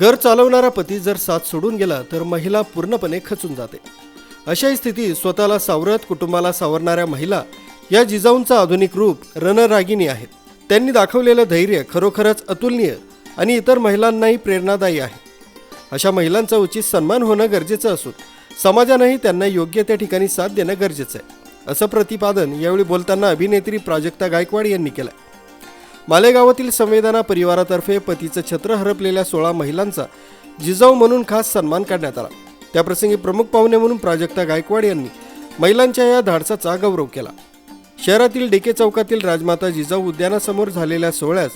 घर चालवणारा पती जर साथ सोडून गेला तर महिला पूर्णपणे खचून जाते. अशाही स्थितीत स्वतःला सावरत कुटुंबाला सावरणाऱ्या महिला या जिजाऊंचा आधुनिक रूप रणरागिणी आहेत. त्यांनी दाखवलेलं धैर्य खरोखरच अतुलनीय आणि इतर महिलांनाही प्रेरणादायी आहे. अशा महिलांचा उचित सन्मान होणं गरजेचं असून समाजानंही त्यांना योग्य त्या ठिकाणी साथ देणं गरजेचं आहे. असं प्रतिपादन यावेळी बोलताना अभिनेत्री प्राजक्ता गायकवाड यांनी केलं मालेगावातील संवेदना परिवारातर्फे पतीचं छत्र हरपलेल्या सोळा महिलांचा जिजाऊ म्हणून खास सन्मान करण्यात आला. त्याप्रसंगी प्रमुख पाहुणे म्हणून प्राजक्ता गायकवाड यांनी महिलांच्या या धाडसाचा गौरव केला. शहरातील डेके चौकातील राजमाता जिजाऊ उद्यानासमोर झालेल्या सोहळ्यास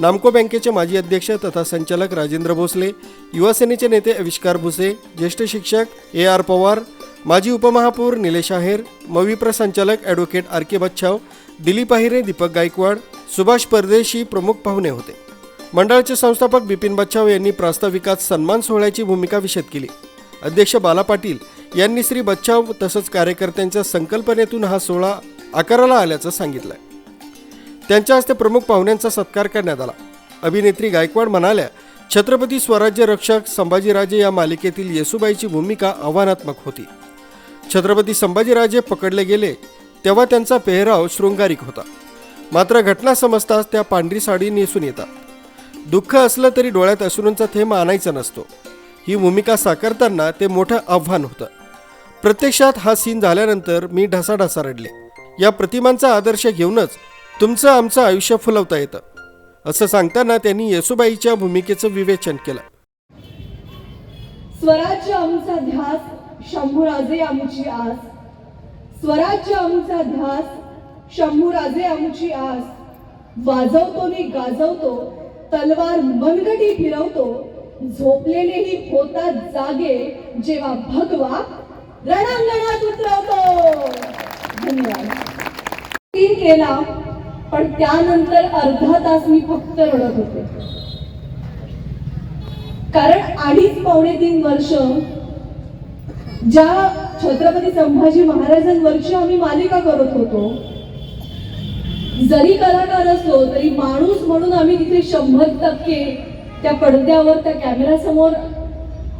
नामको बँकेचे माजी अध्यक्ष तथा संचालक राजेंद्र भोसले युवासेनेचे नेते आविष्कार भुसे ज्येष्ठ शिक्षक ए आर पवार माजी उपमहापौर निलेश आहेर मविप्र संचालक advocate R K Bachhav Dilip Ahire Deepak Gaikwad Subhash Pardeshi प्रमुख पाहुणे होते. मंडळाचे संस्थापक बिपिन बच्छाव यांनी प्रास्ताविकात सन्मान सोहळ्याची भूमिका विषद केली. अध्यक्ष बाला पाटील यांनी श्री बच्छाव तसंच कार्यकर्त्यांच्या संकल्पनेतून हा सोहळा आकाराला आल्याचं सांगितलं त्यांच्या हस्ते प्रमुख पाहुण्यांचा सत्कार करण्यात आला. अभिनेत्री गायकवाड म्हणाल्या छत्रपती स्वराज्य रक्षक संभाजीराजे या मालिकेतील येसुबाईची भूमिका आव्हानात्मक होती. छत्रपती संभाजीराजे पकडले गेले तेव्हा त्यांचा पेहराव शृंगारिक होता. मात्र घटना समजताच त्या पांढरी साडी नेसून येतात. दुःख असलं तरी डोळ्यात अश्रूंचा थेंब आणायचा नसतो. ही भूमिका साकारताना ते मोठं आव्हान होतं. प्रत्यक्षात हा सीन झाल्यानंतर मी ढसाढसा रडले. या प्रतिमांचा आदर्श घेऊनच तुमचं आमचं आयुष्य फुलवता येतं. असं सांगताना त्यांनी येसुबाईच्या भूमिकेचं विवेचन केलं. स्वराज्य आमचा ध्यास शंभूराजे आमची आस. स्वराज्य आमचा ध्यास शंभूराजे आमची आस. वाजवतो नि गाजवतो तलवार मनगटी फिरवतो झोपलेलेही होतात जागे जेव्हा भगवा रणांगणात उतरवतो. धन्यवाद. तीन केला पण त्यानंतर अर्धा तास मी फक्त रडत होते. कारण अडीच पावणे तीन वर्ष ज्या छत्रपती संभाजी महाराजांवरची आम्ही मालिका करत होतो. जरी कलाकार असलो तरी माणूस म्हणून आम्ही तिथे शंभर टक्के त्या पडद्यावर त्या कॅमेरा समोर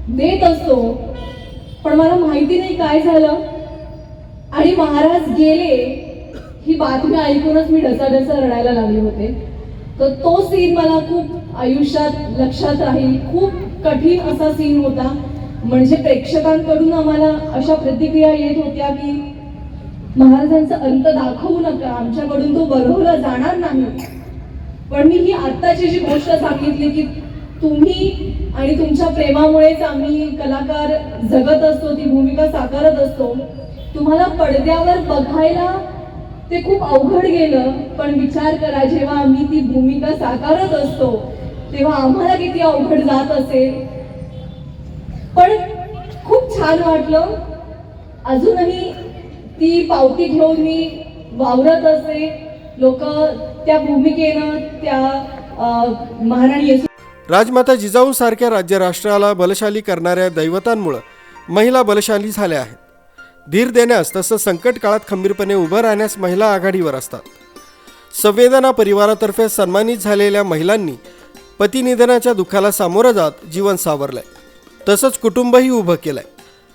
देत असतो. पण मला माहिती नाही काय झालं. आणि महाराज गेले ही बातमी ऐकूनच मी ढसाढसा रडायला लागले होते. तर तो सीन मला खूप आयुष्यात लक्षात राहील. खूप कठीण असा सीन होता. म्हणजे प्रेक्षकांकडून आम्हाला अशा प्रतिक्रिया येत होत्या की महाराजांचा अंत दाखवू नका आमच्याकडून तो बरवला जाणार नाही. पण मी ही आत्ताची जी गोष्ट सांगितली की तुम्ही आणि तुमच्या प्रेमामुळेच आम्ही कलाकार जगत असतो ती भूमिका साकारत असतो. तुम्हाला पडद्यावर बघायला ते खूप अवघड गेलं पण विचार करा जेव्हा आम्ही ती भूमिका साकारत असतो तेव्हा आम्हाला किती अवघड जात असेल. पण खूप छान वाटलं. अजूनही ती पावती घेऊन मी वावरत असे लोक त्या भूमिकेनं त्या महाराणी येसू राजमाता जिजाऊंसारख्या राज्य राष्ट्राला बलशाली करणाऱ्या दैवतांमुळं महिला बलशाली झाल्या आहेत. धीर देण्यास तसंच संकट काळात खंबीरपणे उभं राहण्यास महिला आघाडीवर असतात. संवेदना परिवारातर्फे सन्मानित झालेल्या महिलांनी पतिनिधनाच्या दुःखाला सामोरं जात जीवन सावरलंय. तसंच कुटुंबही उभं केलंय.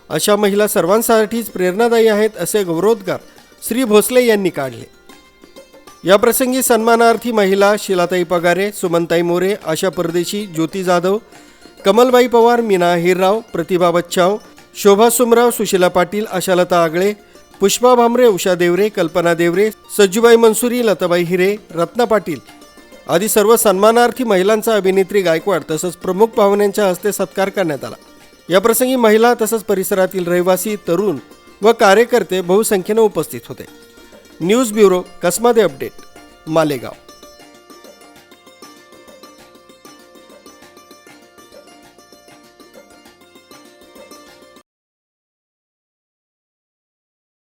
अशा महिला सर्वांसाठीच प्रेरणादायी आहेत असे गौरवोद्गार श्री भोसले यांनी काढले. या प्रसंगी सन्मानार्थी महिला शिलाताई पगारे सुमनताई मोरे आशा परदेशी ज्योती जाधव कमलबाई पवार मीना हिरराव प्रतिभा बच्छाव शोभा सुमराव सुशीला पाटील आशालता आगळे पुष्पा भामरे उषा देवरे कल्पना देवरे सज्जूबाई मनसुरी लताबाई हिरे रत्ना पाटील आदी सर्व सन्मानार्थी महिलांचा अभिनेत्री गायकवाड तसंच प्रमुख पाहुण्यांच्या हस्ते सत्कार करण्यात आला. या प्रसंगी महिला तसंच परिसरातील रहिवासी तरुण व कार्यकर्ते बहुसंख्येनं उपस्थित होते. News bureau Kasmade update Malegaon.